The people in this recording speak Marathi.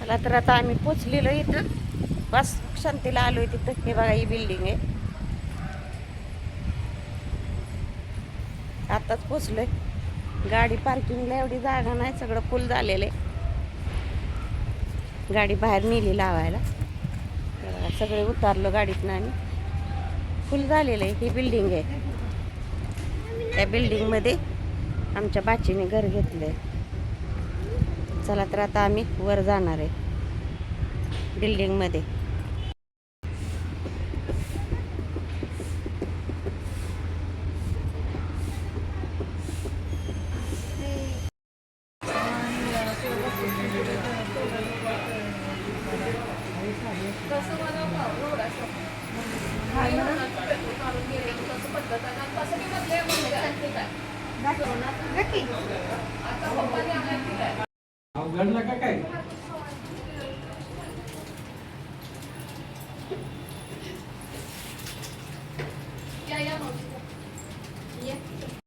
चला तर आता आम्ही पोचलेलो इथं. बस शांतीला आलोय तिथं. हे बघा ही बिल्डिंग आहे. आताच पोचलोय. गाडी पार्किंगला एवढी जागा नाही सगळं फुल झालेलं आहे. गाडी बाहेर नेली लावायला. सगळे उतारलो गाडीतनं आम्ही. फुल झालेलं आहे ही बिल्डिंग आहे. त्या बिल्डिंगमध्ये आमच्या बाचीने घर घेतलं आहे चला तर आता आम्ही वर जाणार आहे. बिल्डिंगमध्ये ઘર લગા કઈ